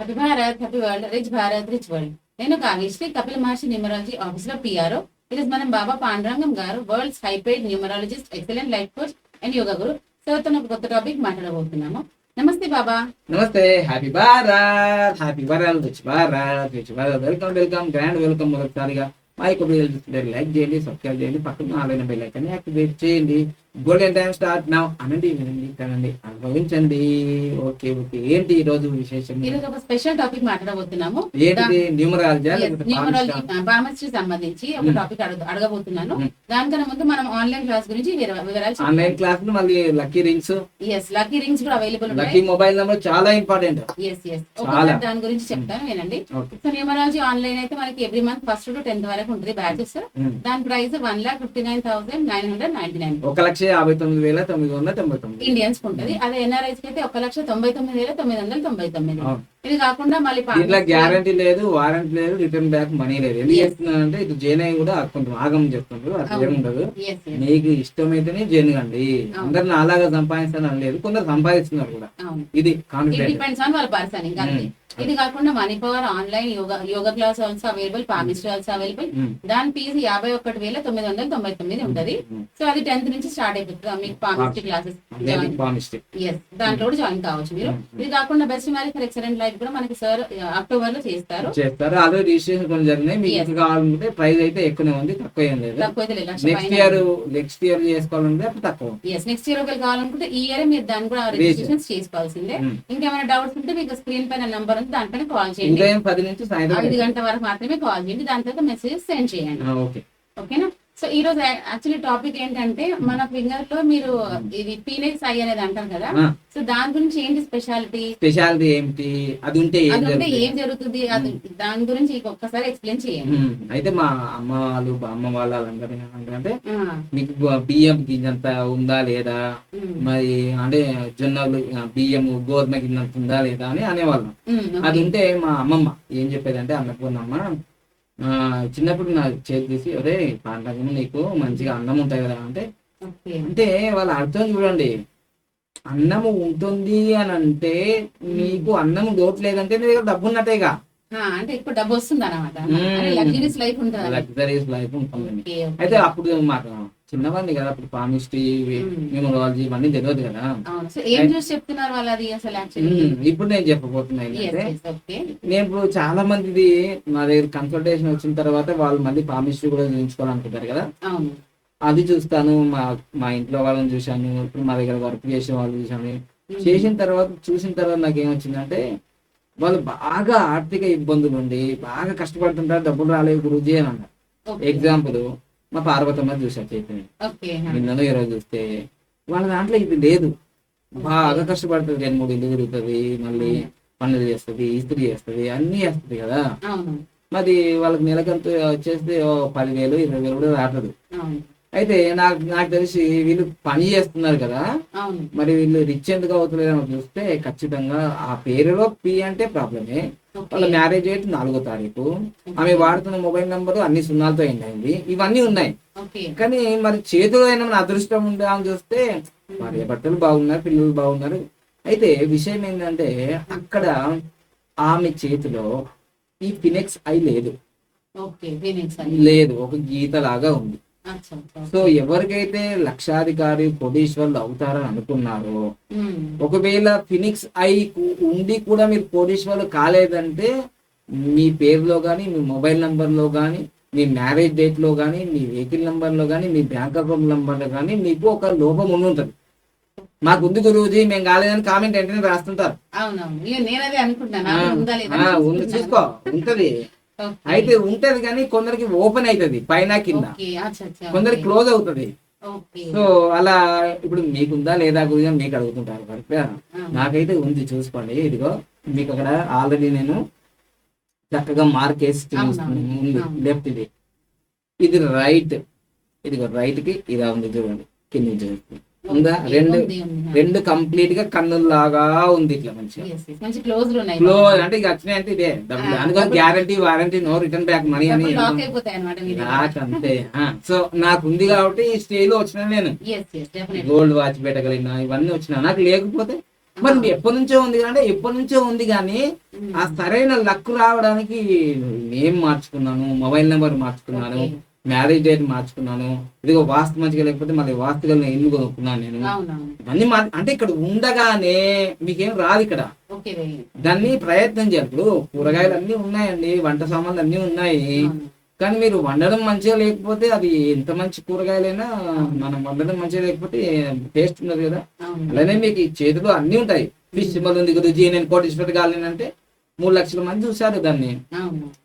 Happy Bharat happy world rich Bharat rich world నేను Kavyasri Kapil Maharshi numerology ఆఫీస్లో PRO ఈరోజు మనం Baba Pandurangam garu worlds high paid numerologist excellent life coach and yoga guru సార్తో ఒక కొత్త topic మాట్లాడబోతున్నాము. నమస్తే బాబా. నమస్తే happy Bharat happy Bharat rich Bharat rich Bharat welcome welcome grand welcome మొదటిసారిగా. మా యొక్క వీడియో చూస్తుంటే లైక్ చేయండి సబ్స్క్రైబ్ చేయండి పక్కన ఆన్లైన్ బెల్ ఐకాన్ యాక్టివేట్ చేయండి. గోల్డెన్ టైం స్టార్ట్ నౌ అనండి వినండి కనండి అనుభవించండి. ఓకే ఓకే ఏంటి ఈ రోజు విశేషం? ఈరోజు ఒక స్పెషల్ టాపిక్ మాట్లాడబోతున్నాము. ఏంటిది? న్యూమరాలజీ న్యూమరాలజీ సంబంధించి ఒక టాపిక్ అడగబోతున్నాను. Hmm. దానికన్నా ముందు మనం ఆన్లైన్ క్లాస్ గురించి వివరాలు ఆన్లైన్ క్లాస్ మళ్ళీ lucky rings yes lucky rings కూడా అవైలబుల్ లక్కీ మొబైల్ నెంబర్ చాలా ఇంపార్టెంట్ ఎస్ ఎస్. దాని గురించి చెప్తాను వినండి. ఓకే సో న్యూమరాలజీ ఆన్లైన్ అయితే మనకి every month first to tenth వరకు ఉంటుంది బ్యాచెస్ దాని price one lakh fifty nine thousand nine hundred ninety nine ఒక లక్ష యాభై తొమ్మిది వేల తొమ్మిది వందల తొంభై తొమ్మిది. ఇండియన్స్ ఉంటుంది అదే ఎన్ఆర్ఐస్ అయితే ఒక లక్ష తొంభై తొమ్మిది వేల తొమ్మిది వందల తొంభై తొమ్మిది. ఇది కాకుండా మళ్ళీ దీంట్లో గ్యారంటీ లేదు వారంటీ లేదు రిటర్న్ బ్యాక్ మనీ లేదు. ఎందుకు చెప్తున్నానంటే ఇది జేనే కూడా కొంచెం ఆగం చెప్తున్నారు అది ఏముండదు. మీకు ఇష్టమైతేనే జైన్ కండి. అందరిని అలాగా సంపాదిస్తాను లేదు కొందరు సంపాదిస్తున్నారు కూడా. ఇది డిపెండ్స్ ఆన్ వాళ్ళ పర్సన్ ఇంకా అంతే. Hmm. ఇది కాకుండా money power online yoga yoga class also available palmistry also available. దాని ఫీజు యాభై ఒకటి వేల తొమ్మిది వందల తొంభై తొమ్మిది ఉంటది. సో అది టెన్త్ నుంచి స్టార్ట్ అయిపోతుంది. మీకు పామిస్ట్రీ క్లాసెస్ దాంట్లో కూడా జాయిన్ కావచ్చు మీరు. ఇది కాకుండా best marriage for excellent life కూడా మనకి సార్ అక్టోబర్లో చేస్తారు. చేస్తారు. అదే రిజిస్ట్రేషన్ కొన్ని జరిగినాయి. మీకు. ఇంకా కావాలంటే ప్రైస్ అయితే ఎక్కువనే ఉంది తక్కువ ఏం లేదు. నెక్స్ట్ ఇయర్ నెక్స్ట్ ఇయర్ చేసుకోవాలంటే అప్పుడు తక్కువ ఎస్ నెక్స్ట్ ఇయర్ ఒకవేళ కావాలనుకుంటే ఈ ఇయర్ మీరు దాన్ని కూడా రిజిస్ట్రేషన్ చేసుకోవాల్సిందే. Hmm. ఇంకేమైనా డౌట్స్ ఉంటే మీకు స్క్రీన్ పైన నంబర్ ఉంది దానిపైన కాల్ చేయండి. పది నుంచి సాయంత్రం ఐదు గంటల వరకు మాత్రమే కాల్ చేయండి. దాని తర్వాత మెసేజ్ సెండ్ చేయండి. ఓకే. ఓకేనా? సో ఈ రోజు యాక్చువల్లీ టాపిక్ ఏంటంటే మన ఫింగర్తో మీరు ఇది పీనెక్స్ ఐ అనేది అంటారు కదా? సో దాని గురించి ఏంటి స్పెషాలిటీ స్పెషాలిటీ ఏంటి అది ఉంటే ఏం అది ఉంటే జరుగుతుంది? ఏం జరుగుతుంది? అది దాని గురించి ఒక్కసారి ఎక్స్ప్లెయిన్ చేయండి. అయితే మా అమ్మ వాళ్ళు అమ్మ వాళ్ళు వాళ్ళందరూ ఆ, మీకు బియ్యం గింజంత ఉందా లేదా? మరి అంటే జొన్నలు ఆ, బియ్యము గోధుమ గింజంత ఉందా లేదా అని అనేవాళ్ళం. అది. ఉంటే మా అమ్మమ్మ ఏం చెప్పేదంటే అన్నపూర్ణమ్మ ఆ, చిన్నప్పుడు నా చేతి తీసి ఒరే పండగ నీకు మంచిగా అన్నం ఉంటాయి కదా అంటే. అంటే వాళ్ళ అర్థం చూడండి. అన్నము ఉంటుంది అని అంటే నీకు అన్నం లోటు లేదంటే నీ దగ్గర డబ్బు ఉన్నట్టేగా ఆ, అంటే ఇప్పుడు డబ్బు వస్తుంది అనమాట. లగ్జరీస్ లైఫ్ ఉంటుంది. లగ్జరీస్ లైఫ్ ఉంటుంది. అయితే అప్పుడు మాకు చిన్నవాడిని కదా అప్పుడు పామిస్ట్రీ. న్యూమరాలజీ ఇవన్నీ తెలియదు కదా ఏం చూసి చెప్తున్నారు అసలు. ఇప్పుడు నేను చెప్పబోతున్నా ఏంటంటే నేను ఇప్పుడు చాలా మందిది మా దగ్గర కన్సల్టేషన్ వచ్చిన తర్వాత వాళ్ళు మళ్ళీ పామిస్ట్రీ కూడా చూపించుకోవాలనుకుంటారు కదా అది చూస్తాను మా మా ఇంట్లో వాళ్ళని చూశాను ఇప్పుడు మా దగ్గర వర్క్ చేసిన వాళ్ళు చూశాను. చేసిన తర్వాత చూసిన తర్వాత నాకు ఏమొచ్చిందంటే వాళ్ళు బాగా ఆర్థిక ఇబ్బందులు ఉండి బాగా కష్టపడుతుంటారు డబ్బులు రాలేవు గురుజీ అని అన్నారు. ఎగ్జాంపుల్ మా పార్వతమ్మ చూసాను చేతిని ఓకే నిన్నను ఈరోజు చూస్తే వాళ్ళ దాంట్లో ఇది లేదు. బాగా కష్టపడుతుంది రెండు మూడు ఇల్లు తిరుగుతుంది మళ్ళీ పనులు చేస్తుంది ఇస్త్రీ చేస్తుంది అన్ని చేస్తుంది కదా. మరి వాళ్ళకి నెలకంతా వచ్చేస్తే ఓ పదివేలు ఇరవై వేలు కూడా రావట్లేదు. అవును. అయితే నాకు నాకు తెలిసి వీళ్ళు పని చేస్తున్నారు కదా. మరి వీళ్ళు రిచ్ ఎందుకు అవుతలేదని చూస్తే ఖచ్చితంగా ఆ పేరులో పి అంటే ప్రాబ్లమే. వాళ్ళ మ్యారేజ్ డేట్ నాలుగో తారీఖు. ఆమె వాడుతున్న మొబైల్ నంబర్ అన్ని సున్నాలతో ఎండ్ అయింది. ఇవన్నీ ఉన్నాయి. కానీ మరి చేతిలో అయినా మన అదృష్టం ఉందా అని చూస్తే భార్య భర్తలు బాగున్నారు పిల్లలు బాగున్నారు. అయితే విషయం ఏంటంటే అక్కడ ఆమె చేతిలో ఈ ఫినెక్స్ ఐ లేదు. లేదు ఒక గీత లాగా ఉంది. సో ఎవరికైతే లక్షాధికారి కోటీశ్వరులు అవుతారని అనుకున్నారో మ్మ్. ఒకవేళ ఫినిక్స్ ఐ ఉండి కూడా మీరు కోటీశ్వరులు కాలేదంటే మీ పేరులో కానీ మీ మొబైల్ నంబర్లో కానీ మీ మ్యారేజ్ డేట్లో కానీ మీ వెహికల్ నంబర్లో కానీ మీ బ్యాంక్ అకౌంట్ నంబర్లో కానీ మీకు ఒక లోపం ఉండి ఉంటుంది మాకు ఉంది గురువుజీ మేము కాలేదని కామెంట్ వెంటనే రాస్తుంటారు అవునవును అనుకుంటున్నాను. చూసుకో ఉంటది. అయితే ఉంటది కానీ కొందరికి ఓపెన్ అవుతుంది పైన కింద. కొందరికి. క్లోజ్ అవుతుంది. సో అలా ఇప్పుడు మీకుందా లేదా గురించి మీకు అడుగుతుంటారు. నాకైతే ఉంది చూసుకోండి. ఇదిగో మీకు అక్కడ ఆల్రెడీ నేను చక్కగా మార్క్ వేసి. ఉంది. లెఫ్ట్ ఇది. ఇది రైట్. ఇదిగో రైట్కి ఇలా ఉంది చూడండి. కింద చూడండి ఉందా? రెండు. రెండు కంప్లీట్గా కన్నుల్లాగా ఉంది ఇట్లా మంచిగా. క్లోజ్ అంటే ఇక వచ్చినాయి అంటే ఇదే. అందుకని guarantee warranty no return back money అని నాకు అంతే. సో నాకు ఉంది కాబట్టి ఈ స్టేజ్లో వచ్చిన నేను. గోల్డ్ వాచ్ పెట్టగలిగిన ఇవన్నీ వచ్చినా. నాకు లేకపోతే మరి ఎప్పటి నుంచో ఉంది అంటే ఎప్పటి నుంచో ఉంది కానీ ఉమ్. ఆ సరైన లక్ రావడానికి నేమ్ మార్చుకున్నాను మొబైల్ నెంబర్ మార్చుకున్నాను. మ్యారేజ్ డేట్ మార్చుకున్నాను. ఇదిగో వాస్తు మంచిగా లేకపోతే మళ్ళీ వాస్తుగా ఇల్లు కొనుక్కున్నాను నేను? ఇవన్నీ మా అంటే ఇక్కడ ఉండగానే మీకేం రాదు ఇక్కడ. దాన్ని ప్రయత్నం చేయాలి. ఇప్పుడు కూరగాయలు అన్ని ఉన్నాయండి వంట సామాన్లు అన్ని ఉన్నాయి. కానీ మీరు వండడం మంచిగా లేకపోతే అది ఎంత మంచి కూరగాయలైనా మనం వండడం మంచిగా లేకపోతే టేస్ట్ ఉండదు కదా. అలానే మీకు చేతిలో అన్ని ఉంటాయి. ఫిష్ సింబల్ ఉంది గురుజీ నేను కోటీశ్వరి కాలేనంటే మూడు లక్షల మంది చూశారు దాన్ని.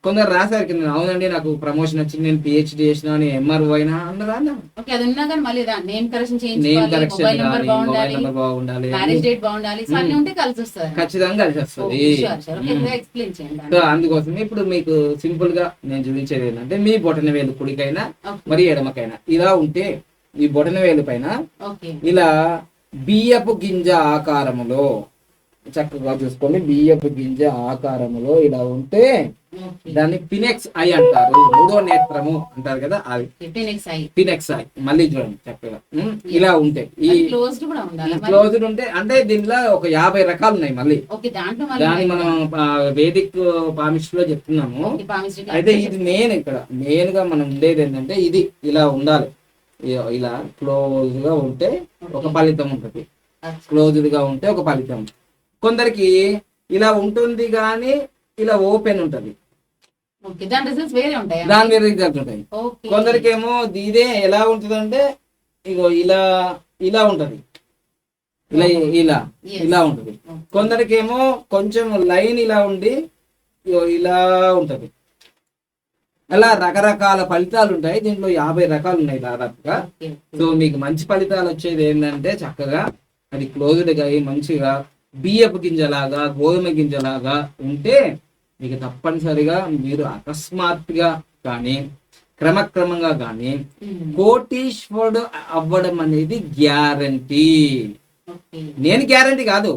కొందరు రాశారు కింద అవునండి నాకు ప్రమోషన్ వచ్చింది నేను పిహెచ్డి చేసిన అని ఎంఆర్ఓ అయినా అన్నదా ఓకే అది ఉన్నా కానీ మళ్ళీ నేమ్ కరెక్షన్ నేమ్ చేయించుకోవాలి కరెక్షన్ మొబైల్ నెంబర్ మొబైల్ బాగుండాలి నెంబర్ బాగుండాలి. మ్యారేజ్ డేట్ బాగుండాలి సో అన్ని ఉంటే కలిసి వస్తుంది. ఖచ్చితంగా కలిసి వస్తుంది. సో అందుకోసం ఇప్పుడు మీకు సింపుల్గా నేను చూపించేది ఏంటంటే మీ బొటన వేలు కుడికైనా మరి ఎడమకైనా ఇలా ఉంటే ఈ బొటన వేలు పైన ఇలా బియ్యపు గింజ ఆకారములో చక్కగా చూసుకోండి బియ్యపు గింజ ఆకారములో ఇలా ఉంటే దాన్ని పినెక్స్ ఐ అంటారు. మూడో నేత్రము అంటారు కదా అయి పినెక్స్ ఐ. మళ్ళీ చూడండి చక్కగా. ఇలా ఉంటాయి ఈ క్లోజ్డ్ ఉంటే అంటే దీనిలో ఒక యాభై రకాలు ఉన్నాయి మళ్ళీ. దాన్ని మనం వేదిక్ పామిస్ట్లో చెప్తున్నాము. అయితే ఇది మెయిన్ ఇక్కడ. మెయిన్గా మనం ఉండేది ఏంటంటే ఇది ఇలా ఉండాలి. ఇలా క్లోజ్గా ఉంటే ఒక ఫలితం ఉంటుంది. క్లోజ్డ్గా ఉంటే ఒక ఫలితం. కొందరికి ఇలా ఉంటుంది కానీ ఇలా ఓపెన్ ఉంటది. దాని రిజల్ట్స్ వేరే ఉంటాయా? దాని ఉంటాయి. కొందరికి ఏమో ఇదే ఎలా ఉంటుందంటే ఇగో ఇలా ఇలా ఉంటది. ఇలా ఇలా. ఇలా ఉంటది. కొందరికి ఏమో కొంచెం లైన్ ఇలా ఉండి ఇగో ఇలా ఉంటది. అలా రకరకాల ఫలితాలు ఉంటాయి. దీంట్లో యాభై రకాలు ఉన్నాయి దాదాపుగా. సో మీకు మంచి ఫలితాలు వచ్చేది ఏంటంటే చక్కగా అది క్లోజ్డ్గా అయ్యి మంచిగా బియ్యపు గింజలాగా గోధుమ గింజలాగా ఉంటే మీకు తప్పనిసరిగా మీరు అకస్మాత్తుగా కానీ క్రమక్రమంగా కానీ ఉమ్, కోటీశ్వరుడు అవ్వడం అనేది గ్యారంటీ. నేను గ్యారంటీ కాదు.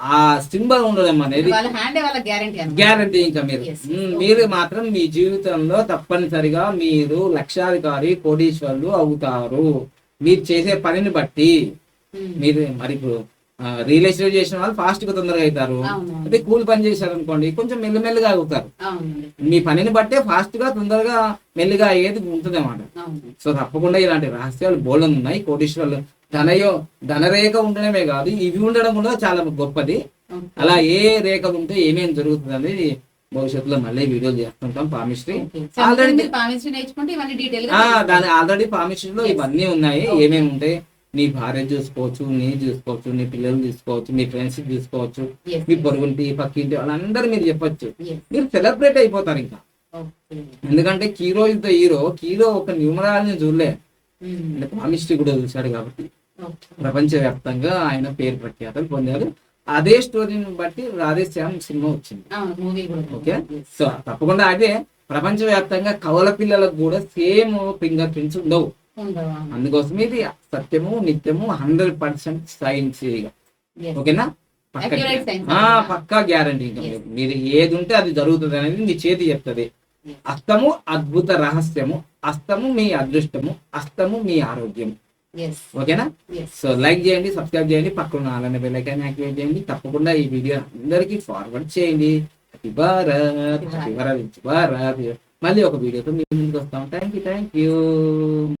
ఆ సింబల్ ఉండడం అనేది గ్యారంటీ ఇంకా మీరు. మ్మ్, మీరు మాత్రం మీ జీవితంలో తప్పనిసరిగా మీరు లక్షాధికారి కోటీశ్వరులు అవుతారు. మీరు చేసే పనిని బట్టి. మీరు మరి ఇప్పుడు రియల్ ఎస్టేట్ చేసిన వాళ్ళు ఫాస్ట్గా తొందరగా అవుతారు అదే కూలి పని చేశారు అనుకోండి కొంచెం మెల్లమెల్లగా అవుతారు. మీ పనిని బట్టే ఫాస్ట్గా తొందరగా మెల్లిగా అయ్యేది ఉంటుంది అన్నమాట అవును. సో తప్పకుండా ఇలాంటి రహస్యాలు బోల్డ్ ఉన్నాయి. కోటీశ్వరులు ధనయో ధనరేఖ ఉండడమే కాదు ఇవి ఉండడం కూడా చాలా గొప్పది. అలా ఏ రేఖ ఉంటే ఏమేమి జరుగుతుంది అనేది భవిష్యత్తులో మళ్ళీ వీడియోలు చేస్తుంటాం పామిస్ట్రీ ఆల్రెడీ ఆల్రెడీ పామిస్ట్రీ లో Yes. ఇవన్నీ ఉన్నాయి. ఏమేమి ఉంటాయి? నీ భార్య చూసుకోవచ్చు నీ చూసుకోవచ్చు నీ పిల్లలు చూసుకోవచ్చు మీ ఫ్రెండ్స్ చూసుకోవచ్చు మీ పొరుగుంటి పక్కింటి వాళ్ళందరూ మీరు చెప్పొచ్చు. మీరు సెలబ్రేట్ అయిపోతారు ఇంకా. ఎందుకంటే Cheiro is the hero Cheiro ఒక న్యూమరాల్ని చూడలే. ఉమ్, అంటే పామిస్ట్రీ కూడా చూశాడు కాబట్టి. ప్రపంచవ్యాప్తంగా ఆయన పేరు ప్రఖ్యాతలు పొందారు. అదే స్టోరీని బట్టి రాధేశ్యామ్ సినిమా వచ్చింది. ఓకే. సో తప్పకుండా అదే ప్రపంచవ్యాప్తంగా కవల పిల్లలకు కూడా సేమ్ ఫింగర్ ప్రింట్స్ ఉండవా? అందుకోసం ఇది సత్యము నిత్యము హండ్రెడ్ పర్సెంట్ సైన్స్. ఓకేనా? పక్క గ్యారంటీ. మీరు. ఏది ఉంటే అది జరుగుతుంది అనేది మీ చేతి చెప్తుంది. అస్తము అద్భుత రహస్యము. అస్తము మీ అదృష్టము. అస్తము మీ ఆరోగ్యం. ఓకేనా. సో లైక్ చేయండి సబ్స్క్రైబ్ చేయండి పక్కన అలానే బెల్ ఐకాన్ యాక్టివేట్ చేయండి. తప్పకుండా ఈ వీడియో అందరికీ ఫార్వర్డ్ చేయండి. హ్యాపీ భారత్ హ్యాపీ భారత్ భారత్ మళ్ళీ ఒక వీడియోతో మీ ముందుకు వస్తాం. Thank you thank you